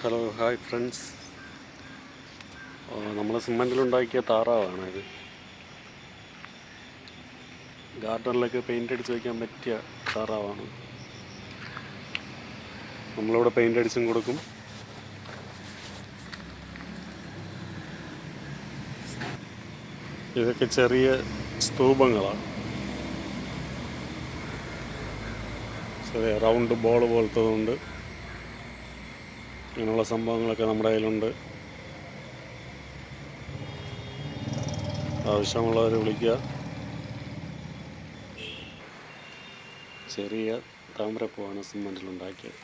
Hello hi friends നമ്മൾ സിമ്മന്റിലുണ്ടാക്കിയ താറാവാണ് ഇത്. ഗാർഡനിലൊക്കെ paint അടിച്ച് വയ്ക്കാൻ പറ്റിയ താറാവാണ്. നമ്മളിവിടെ പെയിന്റ് അടിച്ചും കൊടുക്കും. ഇതൊക്കെ ചെറിയ സ്തൂപങ്ങളാണ് ചെറിയ റൗണ്ട് ബോൾ പോലത്തതുണ്ട്. ഇങ്ങനെയുള്ള സംഭവങ്ങളൊക്കെ നമ്മുടെ കയ്യിലുണ്ട്. ആവശ്യമുള്ളവർ വിളിക്കുക. ചെറിയ താമരപ്പൂവാണ് സിമ്മന്റിലുണ്ടാക്കിയത്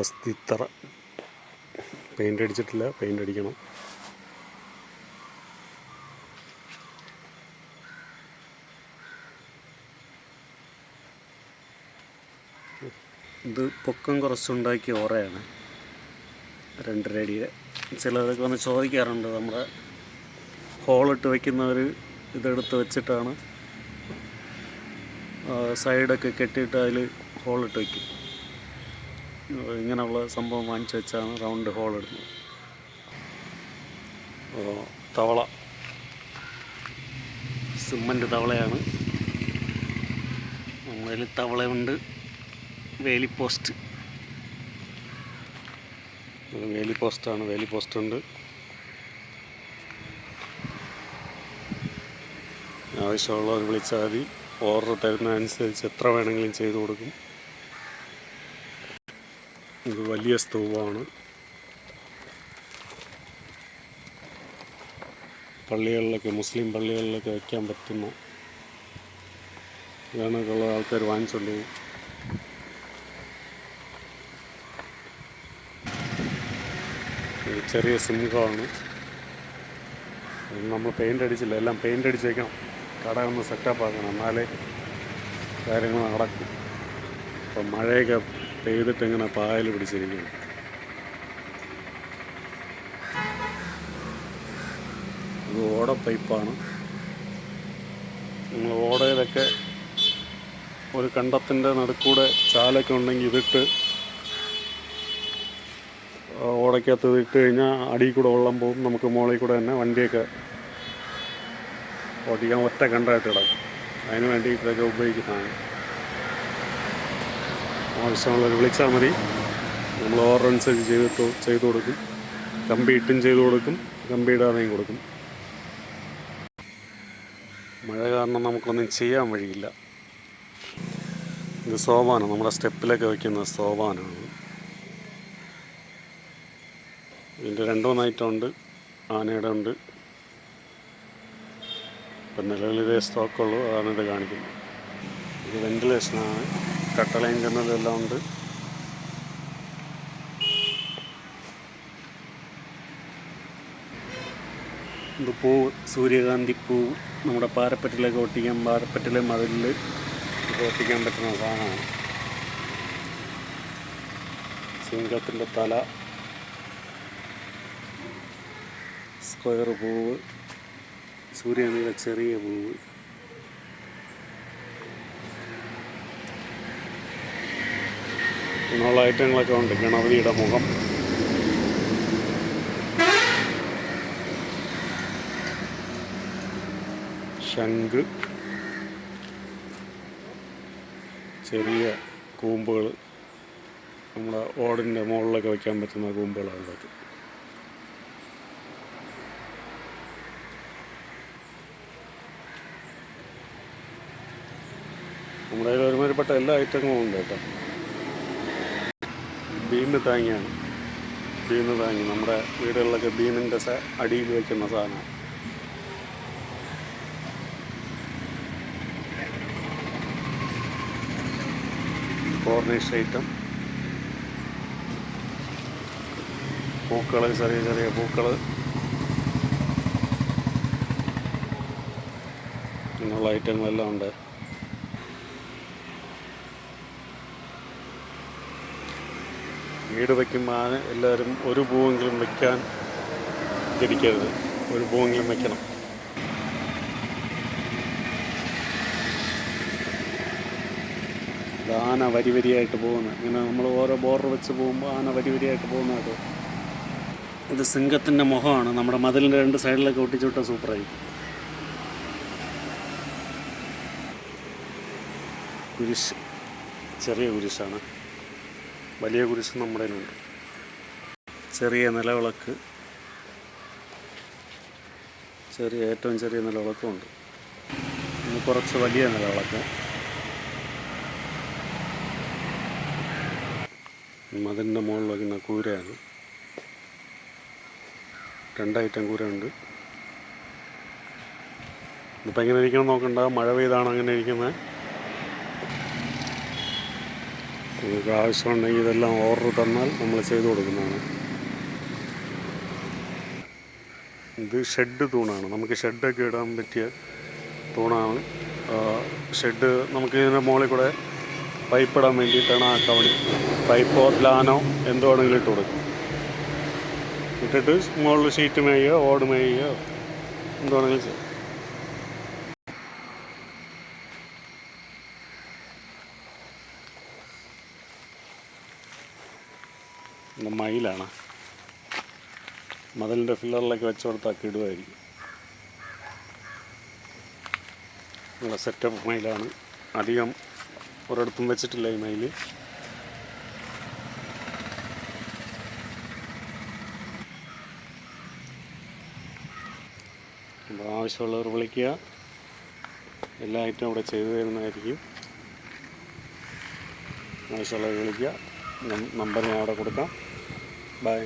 അസ്ഥിത്തറ പെയിന്റ് അടിച്ചിട്ടില്ല പെയിന്റ് അടിക്കണം. ഇത് പൊക്കം കുറച്ചുണ്ടാക്കിയ ഓറയാണ്. രണ്ടര അടിയുടെ ചിലരൊക്കെ വന്ന് ചോദിക്കാറുണ്ട് നമ്മുടെ ഹോളിട്ട് വയ്ക്കുന്നവർ ഇതെടുത്ത് വെച്ചിട്ടാണ്. സൈഡൊക്കെ കെട്ടിയിട്ട് അതിൽ ഹോളിട്ട് വയ്ക്കും ഇങ്ങനെയുള്ള സംഭവം വാങ്ങിച്ചു വെച്ചാണ് റൗണ്ട് ഹോൾ ഇടുന്നത്. തവള. സിമ്മന്റ് തവളയാണ്. നമ്മളിൽ തവളയുണ്ട് വേലി പോസ്റ്റ്. വേലി പോസ്റ്റാണ്. വേലി പോസ്റ്റ് ഉണ്ട് ആവശ്യമുള്ളവർ വിളിച്ചാൽ മതി. ഓർഡർ തരുന്നതനുസരിച്ച് എത്ര വേണമെങ്കിലും ചെയ്തു കൊടുക്കും. ഇത് വലിയ സ്തൂപമാണ്. പള്ളികളിലൊക്കെ മുസ്ലിം പള്ളികളിലൊക്കെ വയ്ക്കാൻ പറ്റുന്ന ഉള്ള ആൾക്കാർ വാങ്ങിച്ചുകൊണ്ട് പോകും ചെറിയ സിംഹമാണ്. നമ്മൾ പെയിന്റ് അടിച്ചില്ല. എല്ലാം പെയിന്റ് അടിച്ചേക്കാം. കട ഒന്ന് സെറ്റപ്പ് ആക്കണം. എന്നാലേ കാര്യങ്ങൾ നടക്കും. അപ്പം മഴയൊക്കെ പെയ്തിട്ട് ഇങ്ങനെ പായൽ പിടിച്ചിരിക്കുന്നു. ഇത് ഓട പൈപ്പാണ്. നിങ്ങൾ ഓടയിലൊക്കെ ഒരു കണ്ടത്തിന്റെ നടുക്കൂടെ ചാലൊക്കെ ഉണ്ടെങ്കിൽ ഇതിട്ട് ഓടയ്ക്കകത്ത് ഇട്ട് കഴിഞ്ഞാൽ അടിയിൽ കൂടെ വെള്ളം പോകും. നമുക്ക് മുകളിൽ കൂടെ തന്നെ വണ്ടിയൊക്കെ ഓടിക്കാൻ ഒറ്റ കണ്ടായിട്ട് കിടക്കും. അതിന് വേണ്ടി ഇതൊക്കെ ഉപയോഗിക്കുന്നതാണ് ആവശ്യമുള്ളവർ വിളിച്ചാൽ മതി. നമ്മൾ ഓർഡർ അനുസരിച്ച് ചെയ്തിട്ട് ചെയ്തു കൊടുക്കും. കമ്പി ഇട്ടും ചെയ്തു കൊടുക്കും. കമ്പി ഇടാതെയും കൊടുക്കും. മഴ കാരണം നമുക്കൊന്നും ചെയ്യാൻ വഴിയില്ല. ഇത് സോപാനം നമ്മുടെ സ്റ്റെപ്പിലൊക്കെ വയ്ക്കുന്ന സോപാനമാണ് ഇതിന്റെ രണ്ടോ നൈറ്റുണ്ട് ആനയുടെ ഉണ്ട്. ഇപ്പം നിലവിൽ ഇതേ സ്റ്റോക്കുള്ളൂ അതാണ് ഇത് കാണിക്കുന്നത്. ഇത് വെന്റിലേഷനാണ് കട്ടളയും ജനലും എല്ലാം ഉണ്ട്. ഇത് പൂ സൂര്യകാന്തി പൂ നമ്മുടെ പാരപ്പറ്റിലേക്ക് ഒട്ടിക്കാൻ പാരപ്പറ്റിലെ മതിലിൽ ഒട്ടിക്കാൻ പറ്റുന്ന സാധനമാണ്. സിംഹത്തിന്റെ തല സ്ക്വയർ പൂവ് സൂര്യകാന്തിയുടെ ചെറിയ പൂവ്. ഇങ്ങനെയുള്ള ഐറ്റങ്ങളൊക്കെ ഉണ്ട്. ഗണപതിയുടെ മുഖം. ശംഖ്. ചെറിയ കൂമ്പുകൾ നമ്മുടെ ഓടിന്റെ മുകളിലൊക്കെ വയ്ക്കാൻ പറ്റുന്ന കൂമ്പുകളാണ് ഇതൊക്കെ. നമ്മുടെ കയ്യിൽ ഒരുമാതിരിപ്പെട്ട എല്ലാ ഐറ്റങ്ങളും ഉണ്ട് കേട്ടോ. ബീം താങ്ങിയാണ്. ബീം താങ്ങി. നമ്മുടെ വീടുകളിലൊക്കെ ബീമിന്റെ അടിയിൽ വയ്ക്കുന്ന സാധനമാണ് കോർണിഷ് ഐറ്റം. പൂക്കൾ ചെറിയ ചെറിയ പൂക്കൾ ഇങ്ങനെയുള്ള ഐറ്റങ്ങളെല്ലാം ഉണ്ട്. വീട് വയ്ക്കുമ്പോൾ എല്ലാവരും ഒരു പൂവെങ്കിലും വയ്ക്കാൻ തിരിക്കരുത് ഒരു പൂവെങ്കിലും വയ്ക്കണം. ആന വരി വരിയായിട്ട് പോകുന്നത് ഇങ്ങനെ നമ്മൾ ഓരോ ബോർഡർ വെച്ച് പോകുമ്പോൾ ആന വരി വരിയായിട്ട് പോകുന്നത് ഇത് സിംഗത്തിന്റെ മുഖമാണ്. നമ്മുടെ മതിലിന്റെ രണ്ട് സൈഡിലൊക്കെ ഒട്ടിച്ചുവിട്ട സൂപ്പറായിരിക്കും കുരിശ്. ചെറിയ കുരിശാണ്. വലിയ കുരിശ് നമ്മുടെ കയ്യിലുണ്ട്. ചെറിയ നിലവിളക്ക്. ചെറിയ ഏറ്റവും ചെറിയ നിലവിളക്കുമുണ്ട് ഇനി കുറച്ച് വലിയ നിലവിളക്ക്. മതിലിന്റെ മുകളിൽ വയ്ക്കുന്ന കൂരയാണ്. രണ്ടൈറ്റം കൂരയുണ്ട്. ഇതിപ്പോൾ എങ്ങനെ ഇരിക്കണം നോക്കണ്ട. മഴ പെയ്താണ് അങ്ങനെ ഇരിക്കുന്നത്. നിങ്ങൾക്ക് ആവശ്യമുണ്ടെങ്കിൽ ഇതെല്ലാം ഓർഡർ തന്നാൽ നമ്മൾ ചെയ്തു കൊടുക്കുന്നതാണ്. ഇത് ഷെഡ് തൂണാണ്. നമുക്ക് ഷെഡൊക്കെ ഇടാൻ പറ്റിയ തൂണാണ്. ഷെഡ് നമുക്ക് ഇതിന്റെ മുകളിൽ കൂടെ പൈപ്പ് ഇടാൻ വേണ്ടിയിട്ടാണ് ആ കവണി. പൈപ്പോ പ്ലാനോ എന്തോ ആണെങ്കിലും ഇട്ട് കൊടുക്കും. ഇട്ടിട്ട് മുകളിൽ ഷീറ്റ് മേയുകയോ ഓട് മേയുകയോ ആണെങ്കിലും വേണമെങ്കിലും ഇത് മയിലാണ്. മതിലിന്റെ ഫില്ലറിലേക്ക് വെച്ച് കൊടുത്താൽ കിടുവായിരിക്കും. നല്ല സെറ്റപ്പ് മയിലാണ്. അധികം ഒരിടത്തും വെച്ചിട്ടില്ല ഈ മയിൽ അപ്പോൾ ആവശ്യമുള്ളവർ വിളിക്കുക. എല്ലാ ഐറ്റം അവിടെ ചെയ്തു തരുന്നതായിരിക്കും. ആവശ്യമുള്ളവർ വിളിക്കുക. നമ്പർ ഞാൻ അവിടെ കൊടുക്കാം. ബൈ.